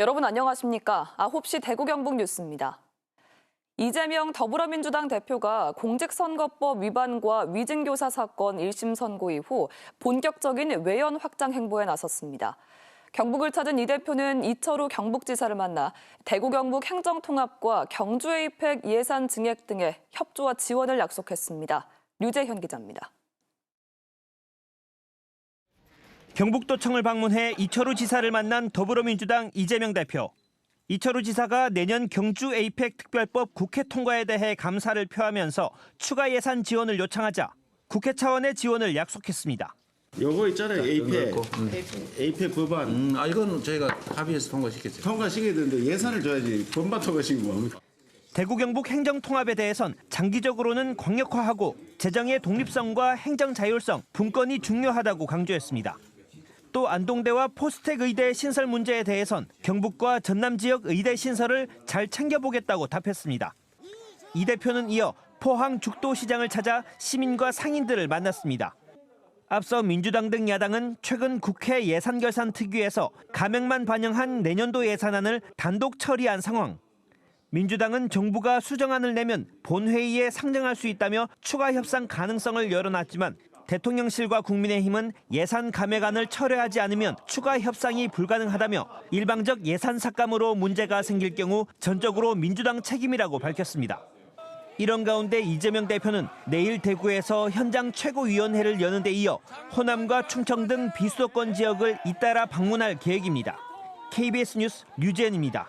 여러분 안녕하십니까? 9시 대구 경북 뉴스입니다. 이재명 더불어민주당 대표가 공직선거법 위반과 위증교사 사건 1심 선고 이후 본격적인 외연 확장 행보에 나섰습니다. 경북을 찾은 이 대표는 이철우 경북지사를 만나 대구 경북 행정통합과 경주 에이펙 예산 증액 등의 협조와 지원을 약속했습니다. 류재현 기자입니다. 경북도청을 방문해 이철우 지사를 만난 더불어민주당 이재명 대표. 이철우 지사가 내년 경주 에이펙 특별법 국회 통과에 대해 감사를 표하면서 추가 예산 지원을 요청하자 국회 차원의 지원을 약속했습니다. 요거 있잖아요. 에이펙. 에이펙 법안 음, 아 이건 저희가 합의해서 통과시켰어요. 통과시켜야 되는데 예산을 줘야지. 법만 통과시키면 뭐합니까? 대구 경북 행정 통합에 대해선 장기적으로는 광역화하고 재정의 독립성과 행정 자율성, 분권이 중요하다고 강조했습니다. 또 안동대와 포스텍 의대 신설 문제에 대해선 경북과 전남 지역 의대 신설을 잘 챙겨보겠다고 답했습니다. 이 대표는 이어 포항 죽도시장을 찾아 시민과 상인들을 만났습니다. 앞서 민주당 등 야당은 최근 국회 예산결산 특위에서 감액만 반영한 내년도 예산안을 단독 처리한 상황. 민주당은 정부가 수정안을 내면 본회의에 상정할 수 있다며 추가 협상 가능성을 열어놨지만 대통령실과 국민의힘은 예산 감액안을 철회하지 않으면 추가 협상이 불가능하다며 일방적 예산 삭감으로 문제가 생길 경우 전적으로 민주당 책임이라고 밝혔습니다. 이런 가운데 이재명 대표는 내일 대구에서 현장 최고위원회를 여는 데 이어 호남과 충청 등 비수도권 지역을 잇따라 방문할 계획입니다. KBS 뉴스 류재현입니다.